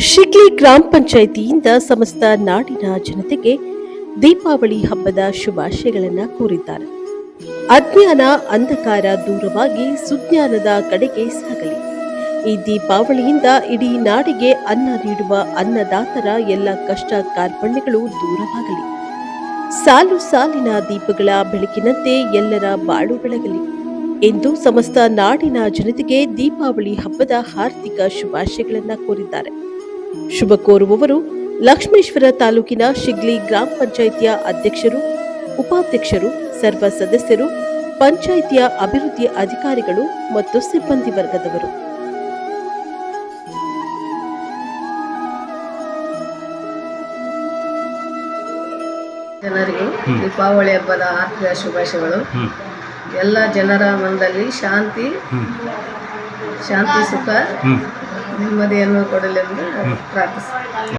ಶಿಗ್ಲಿ ಗ್ರಾಮ ಪಂಚಾಯಿತಿಯಿಂದ ಸಮಸ್ತ ನಾಡಿನ ಜನತೆಗೆ ದೀಪಾವಳಿ ಹಬ್ಬದ ಶುಭಾಶಯಗಳನ್ನು ಕೋರಿದ್ದಾರೆ. ಅಜ್ಞಾನ ಅಂಧಕಾರ ದೂರವಾಗಿ ಸುಜ್ಞಾನದ ಕಡೆಗೆ ಸಾಗಲಿ. ಈ ದೀಪಾವಳಿಯಿಂದ ಇಡೀ ನಾಡಿಗೆ ಅನ್ನ ನೀಡುವ ಅನ್ನದಾತರ ಎಲ್ಲ ಕಷ್ಟ ಕಾರ್ಪಣ್ಯಗಳು ದೂರವಾಗಲಿ. ಸಾಲು ಸಾಲಿನ ದೀಪಗಳ ಬೆಳಕಿನಂತೆ ಎಲ್ಲರ ಬಾಳು ಬೆಳಗಲಿ. ಎಂದು ಸಮಸ್ತ ನಾಡಿನ ಜನತೆಗೆ ದೀಪಾವಳಿ ಹಬ್ಬದ ಹಾರ್ದಿಕ ಶುಭಾಶಯಗಳನ್ನು ಕೋರಿದ್ದಾರೆ. ಶುಭ ಕೋರುವವರು ಲಕ್ಷ್ಮೇಶ್ವರ ತಾಲೂಕಿನ ಶಿಗ್ಲಿ ಗ್ರಾಮ ಪಂಚಾಯಿತಿಯ ಅಧ್ಯಕ್ಷರು ಉಪಾಧ್ಯಕ್ಷರು ಸರ್ವ ಸದಸ್ಯರು ಪಂಚಾಯಿತಿಯ ಅಭಿವೃದ್ಧಿ ಅಧಿಕಾರಿಗಳು ಮತ್ತು ಸಿಬ್ಬಂದಿ ವರ್ಗದವರು. ಜನರಿಗೆ ದೀಪಾವಳಿ ಹಬ್ಬದ ಆರ್ಥಿಕ ಶುಭಾಶಯಗಳು. ಎಲ್ಲ ಜನರ ಮನದಲ್ಲಿ ಶಾಂತಿ ಶಾಂತಿ ಸುಖ. ನೆಮ್ಮದಿಯನ್ನು ಕೊಡಲೆಂದು ಪ್ರಾರ್ಥಿಸುತ್ತೇನೆ